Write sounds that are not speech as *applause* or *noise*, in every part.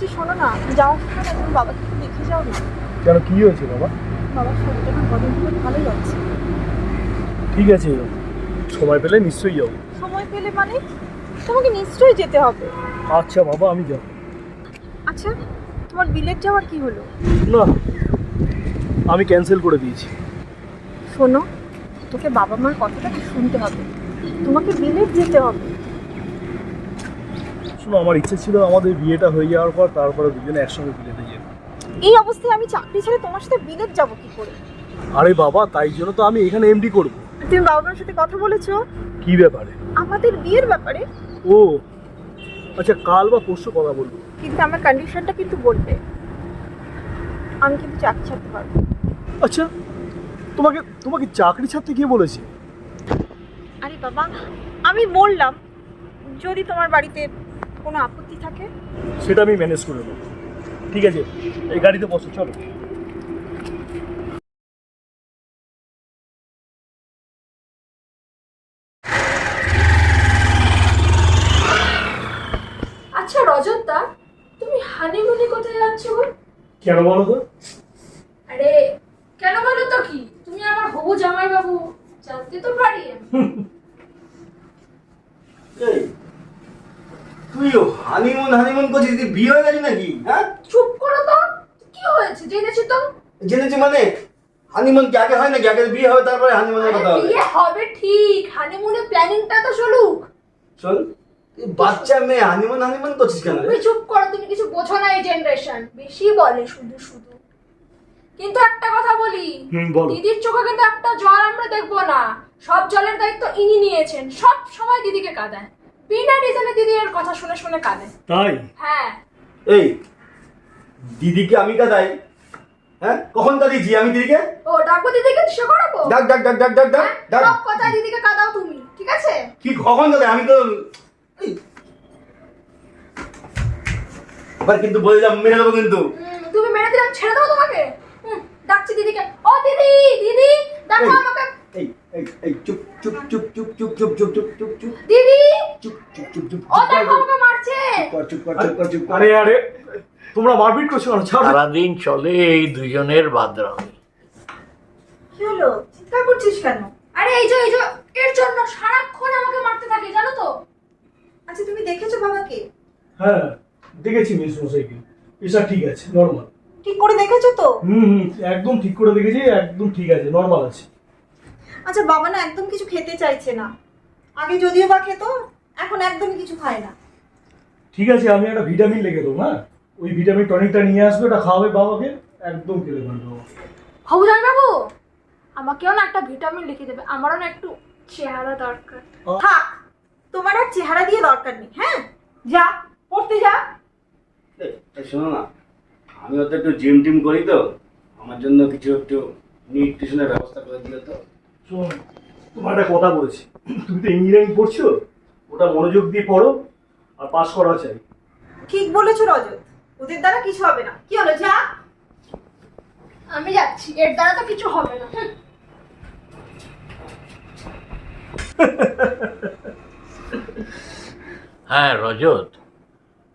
বলছি শোনো না যাওয়ার সময় না তুমি বাবাকে একটু দেখে যাও না। কেন কি হয়েছে বাবা? বাবার শরীরটা না কদিন ধরে ভালো যাচ্ছে ঠিক আছে সময় পেলে নিশ্চয়ই যাব সময় পেলে মানে? তোমাকে নিশ্চয়ই যেতে হবে। আচ্ছা বাবা আমি যাব। আচ্ছা তোমার বিলেট যাওয়ার কি হলো? না আমি ক্যান্সেল করে দিয়েছি। শোনো তোকে বাবা মার কথাটা শুনতে হবে? তোমাকে বিলেট যেতে হবে। শোনো আমার ইচ্ছে ছিল আমাদের বিয়েটা হয়ে যাওয়ার পর তারপরে দুজনে একসঙ্গে বিলেতে যাব এই অবস্থায় আমি চাকরি ছেড়ে তোমার সাথে বিলেট যাব কি করে? আরে বাবা তাই জন্য তো আমি এখানে এমডি করব। তুমি বাবা মার সাথে কথা বলেছ? কি ব্যাপারে? আমাদের বিয়ের ব্যাপারে। ও আচ্ছা কাল বা পরশু কথা বলব। কিন্তু আমার কন্ডিশনটা কিন্তু বলবে। আমি কিন্তু চাকরি ছাড়তে পারব আচ্ছা তোমাকে তোমাকে চাকরি ছাড়তে কে বলেছে? আরে বাবা আমি বললাম যদি তোমার বাড়িতে কোনো আপত্তি থাকে? সেটা আমি ম্যানেজ করে দেবো ঠিক আছে এই গাড়িতে বসো চলো। আচ্ছা রজতদা তুমি হানিমুনে কোথায় যাচ্ছ গো? কেন বলো তো? আরে কেন বলো তো কি? তুমি আমার হবু জামাই বাবু জানতে তো পারি আমি। *laughs* এই, তুইও হানিমুন হানিমুন করছিস তুই বিয়ে হয়ে গেছে নাকি? হ্যাঁ? চুপ করো তো। কি হয়েছে? জেনেছি তো। জেনেছি মানে হানিমুন কি আগে হয় নাকি? আগে বিয়ে হবে তারপরে হানিমুনের কথা হবে। বিয়ে হবে ঠিক। হানিমুনের প্ল্যানিংটা তো চলুক। তুই বাচ্চা মেয়ে হানিমুন হানিমুন করছিস কেন তুমি চুপ করো তুমি কিছু বোঝো না এই জেনারেশন বেশি বলে শুধু শুধু। কিন্তু একটা কথা বলি। দিদির চোখে কিন্তু একটা জল আমরা দেখব না। সব জলের দায়িত্ব ইনি নিয়েছেন। সব সময় দিদিকে কাঁদায়। বিনা রিজনে দিদি এর কথা শুনে শুনে কাঁদে। তাই? হ্যাঁ। এই দিদিকে আমি কাদাই হ্যাঁ? কখন কাদিয়েছি আমি দিদিকে? ও ডাকবো দিদিকে? দিশা করাবো? ডাক ডাক ডাক ডাক ডাক ডাক হ্যাঁ? ডাক। সব কথা দিদিকে কাঁদাও তুমি ঠিক আছে? কি কখন কাদাই আমি তো। এবার কিন্তু বললাম মেরে দেবো কিন্তু। তুমি মেরে দিলাম ছেড়ে দাও তোমাকে? হুম, ডাকছি দিদিকে। ও দিদি দিদি দেখো এই। আমাকে। এই এই এই চুপ চুপ চুপ চুপ চুপ চুপ চুপ চুপ চুপ চুপ। দিদি চুপ চুপ চুপ চুপ ও দেখো আমাকে মারছে! কর চুপ কর চুপ কর চুপ আরে আরে তোমরা মারপিট করছ কেন? ছাড়ো। সারাদিন চলে এই দুজনের বাদরামি। কি হলো? চিৎকার করছিস কেন? আরে এই যে এই যে এর জন্য সারাক্ষণ আমাকে মারতে থাকে জানো তো? আচ্ছা তুমি দেখেছ বাবাকে? হ্যাঁ দেখেছি মিস মোসাইকে ঠিক আছে নর্মাল ঠিক করে দেখেছ তো? হুম হুম একদম ঠিক করে দেখেছি একদম ঠিক আছে নর্মাল আছে। আচ্ছা বাবা না একদম কিছু খেতে চাইছে না। আগে যদিও বা খেত এখন একদমই কিছু খায় না। ঠিক আছে আমি একটা ভিটামিন লিখে দেবো হ্যাঁ? ওই ভিটামিন টনিকটা নিয়ে আসবে ওটা খাওয়াবে বাবাকে একদম খেতে পারবে বাবা। হবু জান বাবু আমাকেও না একটা ভিটামিন লিখে দেবে আমারও না একটু চেহারা দরকার। থাক তোমার আর চেহারা দিয়ে দরকার নেই হ্যাঁ? যা পড়তে যা। শোনো না আমি তো একটু জিম টিম করি তো আমার জন্য কিছু একটু নিউট্রিশনের ব্যবস্থা করে দিও তো। শোন তোমার একটা কথা বলছি তুমি তো ইঞ্জিনিয়ারিং পড়ছো? ওটা মনোযোগ দিয়ে পড়ো আর পাস করা চাই। ঠিক বলেছ রজত। ওদের দ্বারা কিছু হবে না। কি হলো যা? আমি যাচ্ছি। এর দ্বারা তো কিছু হবে না। হ্যাঁ রজত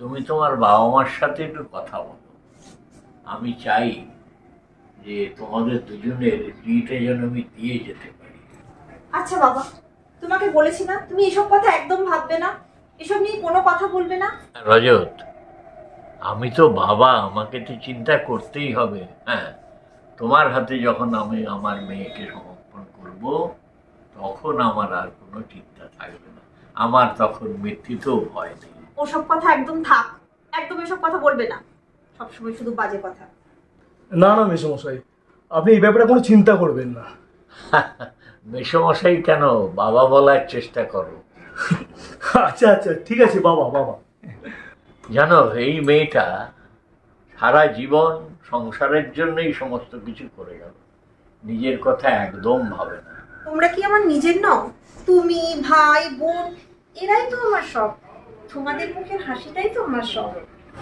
তুমি তোমার বাবা মার সাথে একটু কথা বলো। আমি চাই যে তোমাদের দুজনের বিয়েটা যেন আমি দিয়ে যেতে পারি। আচ্ছা বাবা। তোমাকে বলেছি না তুমি এসব কথা একদম ভাববে না এসব নিয়ে কোনো কথা বলবে না। রজত আমি তো বাবা আমাকে তো চিন্তা করতেই হবে হ্যাঁ? তোমার হাতে যখন আমি আমার মেয়েকে সমর্পণ করব তখন আমার আর কোনো চিন্তা থাকবে না। আমার তখন মৃত্যুতেও ভয় নেই। ওসব কথা একদম থাক একদম এসব কথা বলবে না। সবসময় শুধু বাজে কথা। না না মেসমশাই আপনি এই ব্যাপারে কোনো চিন্তা করবেন না। *laughs* মেসমশাই কেন? বাবা বলার চেষ্টা করো। আচ্ছা আচ্ছা ঠিক আছে বাবা বাবা। জানো এই মেয়েটা সারা জীবন সংসারের জন্যই সমস্ত কিছু করে গেল। নিজের কথা একদম ভাবে না। তোমরা কি আমার নিজের নও? তুমি ভাই বোন এরাই তো আমার সব। তোমাদের মুখের হাসিটাই তো আমার সব।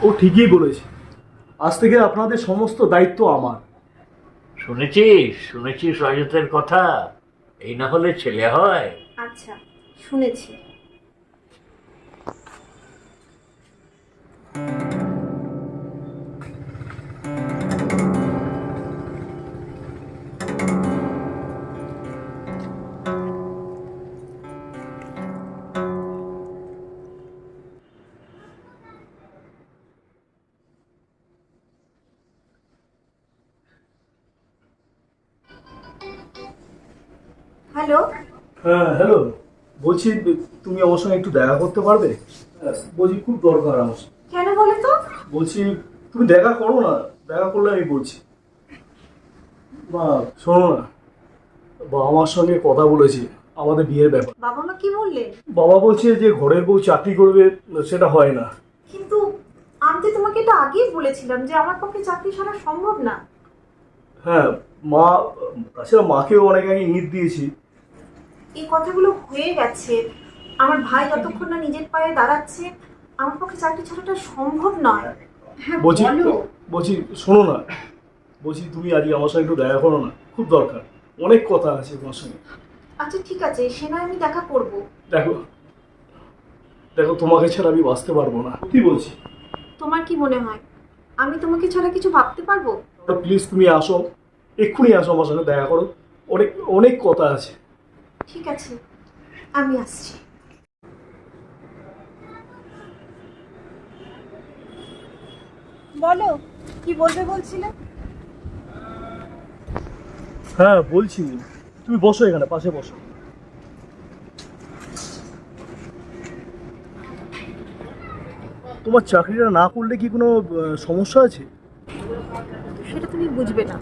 ও ঠিকই বলেছে। আজ থেকে আপনাদের সমস্ত দায়িত্ব আমার। শুনেছিস? শুনেছিস রজতের কথা? এই না হলে ছেলে হয়। আচ্ছা শুনেছি। হ্যালো। হ্যাঁ হ্যালো। বলছি তুমি আমার সঙ্গে একটু দেখা করতে পারবে? হ্যাঁ, বলছি খুব দরকার আমার কেন বলো তো? বলছি তুমি দেখা করো না দেখা করলে আমি বলছি। মা শোনো না। বাবা মার সঙ্গে কথা বলেছি আমাদের বিয়ের ব্যাপার। বাবা মা কি বললেন বাবা বলছে যে ঘরের বউ চাকরি করবে সেটা হয় না। কিন্তু আমি তো তোমাকে এটা আগেই বলেছিলাম যে আমার পক্ষে চাকরি ছাড়া সম্ভব না। হ্যাঁ মা তাছাড়া মাকেও অনেক আগে ইঙ্গিত দিয়েছি। এই কথাগুলো হয়ে গেছে। আমার ভাই যতক্ষণ না নিজের পায়ে দাঁড়াচ্ছে আমার পক্ষে চাকরি ছাড়াটা সম্ভব নয়। হ্যাঁ বলছি বলো। বলছি শোনো না। বলছি তুমি আজকে আমার সঙ্গে একটু দেখা করো না। খুব দরকার। অনেক কথা আছে তোমার সঙ্গে। আচ্ছা ঠিক আছে সে নয় আমি দেখা করব। দেখো দেখো তোমাকে ছাড়া আমি বাঁচতে পারব না। কি বলছি? তোমার কি মনে হয়? আমি তোমাকে ছাড়া কিছু ভাবতে পারব? প্লিজ তুমি আসো। এক্ষুনি আসো আমার সঙ্গে দেখা করো। অনেক অনেক কথা আছে। ঠিক আছে আমি আসছি। বলো কি বলবে বলছিলে? হ্যাঁ বলছি। তুমি বসো এখানে পাশে বসো। তোমার চাকরিটা না করলে কি কোনো সমস্যা আছে? সেটা তুমি বুঝবে না।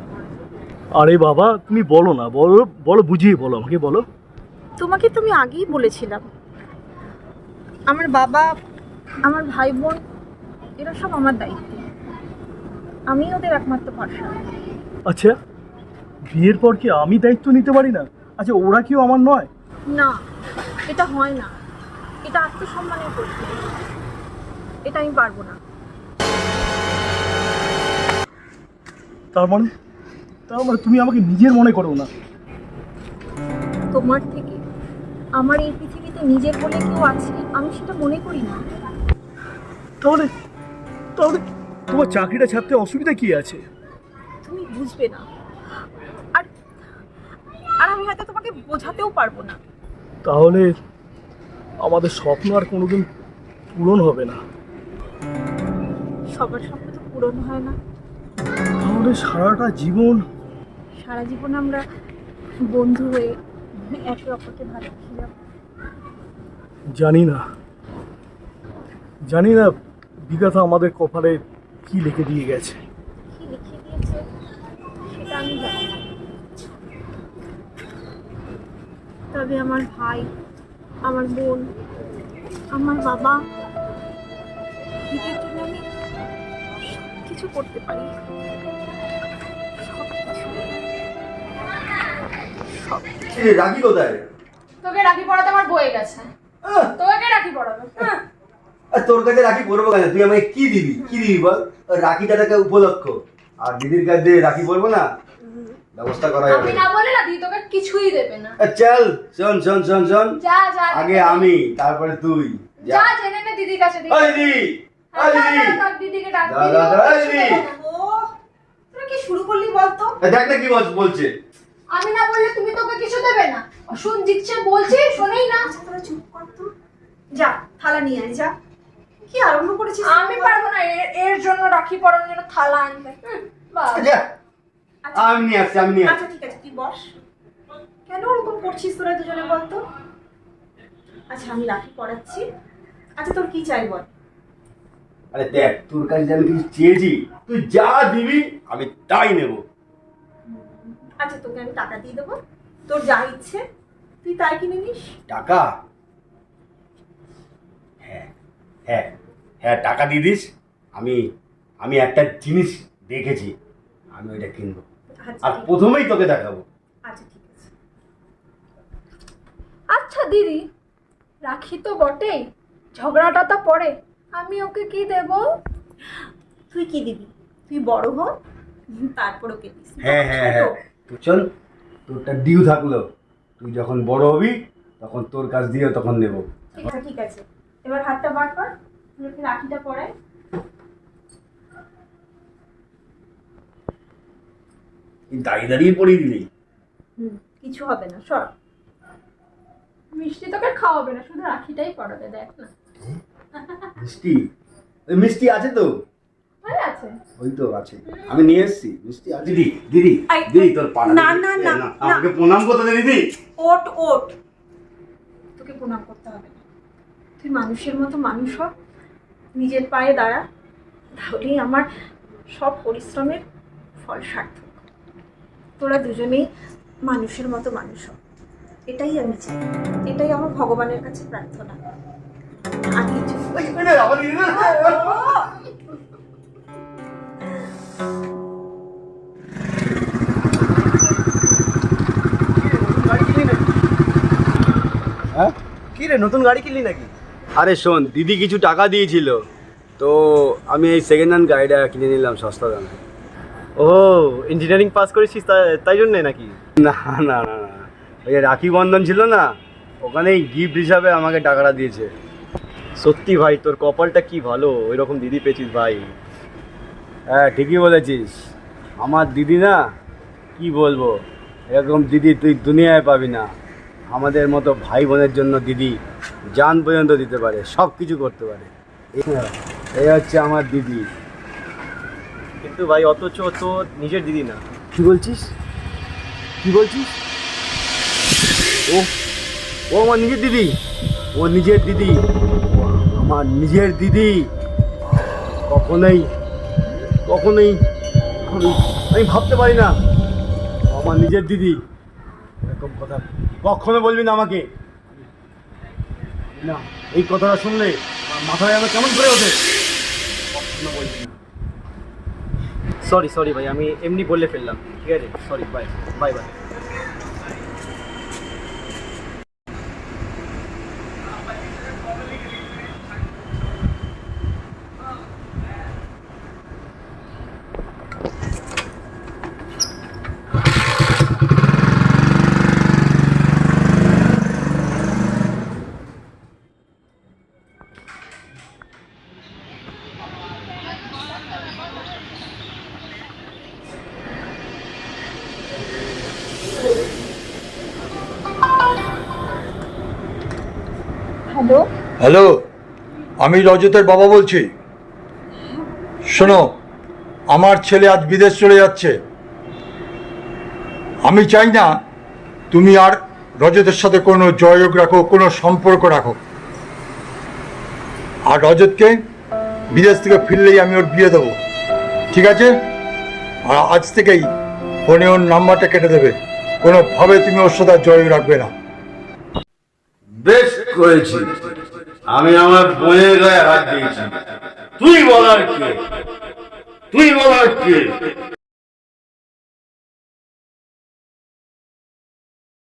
আরে বাবা তুমি বলো না বলো বলো বুঝিয়ে বলো আমাকে বলো। তোমাকে তুমি আগেই বলেছিলাম। আমার বাবা আমার ভাই বোন এরা সব আমার দায়িত্ব। আমি ওদের একমাত্র ভরসা আচ্ছা বিয়ের পর কি আমি দায়িত্ব নিতে পারি না? আচ্ছা ওরা কেউ আমার নয়? না এটা হয় না। এটা আত্মসম্মানের প্রশ্ন। এটা আমি পারব না। তার মানে? তার মানে তুমি আমাকে নিজের মনে করো না। তোমার থেকে আমার এই পৃথিবীতে নিজের বলে কেউ আছে? আমি সেটা মনে করি না। তাহলে তাহলে তোমার চাকরিটা ছাড়তে অসুবিধা কি আছে? তুমি বুঝবে না। আর আর আমি হয়তো তোমাকে বোঝাতেও পারব না। তাহলে আমাদের স্বপ্ন আর কোনোদিন পূরণ হবে না। সবার স্বপ্ন তো পূরণ হয় না। তাহলে সারাটা জীবন সারা জীবন আমরা বন্ধু হয়ে একে অপরকে ভালোবেসে জানি না। জানি না বিধাতা আমাদের কপালে কি লিখে দিয়ে গেছে। কি লিখে দিয়েছে সেটা আমি জানি না। তবে আমার ভাই আমার বোন আমার বাবা এদের জন্য আমি কিছু করতে পারি। সব কিছু এ, রাখি কোথায়? তোকে রাখি পড়াতে আমার বয়ে গেছে। তোকে রাখি পড়াবে হ্যাঁ। তোর কাছে রাখি পরবো কেন? তুই আমাকে কি দিবি? কি দিবি বল? রাখিটা থাকে উপলক্ষ। আর দিদির কাছে রাখি পরবো না? ব্যবস্থা করা যাবে। না বলে না দি তোকে কিছুই দেবে না। চল শোন শোন শোন শোন। যা যা আগে আমি তারপরে তুই। যা। জেনে নে দিদির কাছে দিদি। ওই দিদি ওই দিদি। দিদিকে ডাক দিদি। দিদি। কি শুরু করলি বলতো? এ, দেখ না কি বল- বলছে। আমি না বললে তুমি তোকে কিছু দেবে না। শুন জিতছে বলছি শোনেই না। আচ্ছা তোরা চুপ কর তো। যা থালা নিয়ে আয় যা। কি আরম্ভ করেছিস? আমি পারব না এর- এর জন্য রাখি পরানোর জন্য থালা আনতে। যা। আচ্ছা। আমি নিয়ে আসছি আমি নিয়ে আচ্ছা ঠিক আছে তুই বস। কেন ওরকম করছিস তোরা দুজনে বল তো আচ্ছা আমি রাখি পড়াচ্ছি। আচ্ছা তোর কি চাই বল? আরে দেখ তোর কাছে যে আমি কিছু চেয়েছি তুই যা দিবি আমি তাই নেব। আচ্ছা তোকে আমি টাকা দিয়ে দেবো। তোর যা ইচ্ছে তুই তাই কিনে নিস। টাকা? হ্যাঁ হ্যাঁ হ্যাঁ টাকা দিয়ে দিস। আমি আমি একটা জিনিস দেখেছি আমি ওইটা কিনবো। আচ্ছা আর প্রথমেই তোকে দেখাবো। আচ্ছা ঠিক আছে। আচ্ছা দিদি রাখি তো বটেই। ঝগড়াটা তো পরে আমি ওকে কি দেব? তুই কি দিবি? তুই বড় হ তারপর ওকে দিস। হ্যাঁ হ্যাঁ হ্যাঁ। তো চল তোরটা ডিউ থাকল। তুই যখন বড় হবি তখন তোর কাছ দিয়ে তখন নেব। ঠিক আছে ঠিক আছে। এবার হাতটা বার কর তুই রাখিটা পরাই এই দাঁড়িয়ে দাঁড়িয়ে পড়িয়ে দিলি। হুম কিছু হবে না সর। মিষ্টি তোকে খাওয়াবে না শুধু রাখিটাই পড়াবে দেখ না। মিষ্টি? মিষ্টি আছে তো? ওই তো আছে। আমি নিয়ে এসেছি। মিষ্টি দিদি দিদি দিদি তোর পাড়া না, না, না, না। আমাকে প্রণাম করতে দে দিদি। ওট ওট। তোকে প্রণাম করতে হবে তুই মানুষের মতো মানুষ হ। নিজের পায়ে দাঁড়া। তাহলেই আমার সব পরিশ্রমের ফল সার্থক। তোরা দুজনেই মানুষের মতো মানুষ হ। এটাই আমি চাই। এটাই আমার ভগবানের কাছে প্রার্থনা। আর কিছু হ্যাঁ? কি রে নতুন গাড়ি কিনলি নাকি? আরে শোন দিদি কিছু টাকা দিয়েছিল। তো আমি এই সেকেন্ড হ্যান্ড গাড়িটা কিনে নিলাম সস্তা দামে। ও ইঞ্জিনিয়ারিং পাস করেছিস তাই জন্যে নাকি? না না না না। ওই যে রাখি বন্ধন ছিল না ওখানেই গিফট হিসাবে আমাকে টাকাটা দিয়েছে। সত্যি ভাই তোর কপালটা কি ভালো? ওই রকম দিদি পেয়েছিস ভাই। হ্যাঁ ঠিকই বলেছিস। আমার দিদি না কি বলব এরকম দিদি তুই দুনিয়ায় পাবি না। আমাদের মতো ভাই বোনের জন্য দিদি যান পর্যন্ত দিতে পারে সব কিছু করতে পারে। এই- হচ্ছে আমার দিদি। কিন্তু ভাই অথচ তো নিজের দিদি না। কি বলছিস? কি বলছিস? ও ও আমার নিজের দিদি। ও নিজের দিদি। আমার নিজের দিদি। কখনোই কখনোই আমি আমি ভাবতে পারি না। আমার নিজের দিদি। এরকম কথা। কখনো বলবি না আমাকে। না, এই কথাটা শুনলে মাথায় আমার কেমন করে ওঠে। কখনো বলবি না। সরি সরি ভাই, আমি এমনি বলে ফেললাম। ঠিক আছে? Sorry bye bye bye hello? Hello আমি রজতের বাবা বলছি। শোনো আমার ছেলে আজ বিদেশ চলে যাচ্ছে। আমি চাই না তুমি আর রজতের সাথে কোনো যোগাযোগ রাখো কোনো সম্পর্ক রাখো। আর রজতকে বিদেশ থেকে ফিরলেই আমি ওর বিয়ে দেবো। ঠিক আছে? আর আজ থেকেই ফোনে ওর নাম্বারটা কেটে দেবে। কোনোভাবে তুমি ওর সাথে আর যোগাযোগ রাখবে না। বেশ করেছি। আমি আমার বইয়ের গায়ে হাত দিয়েছি। তুই বলার কে? তুই বলার কে?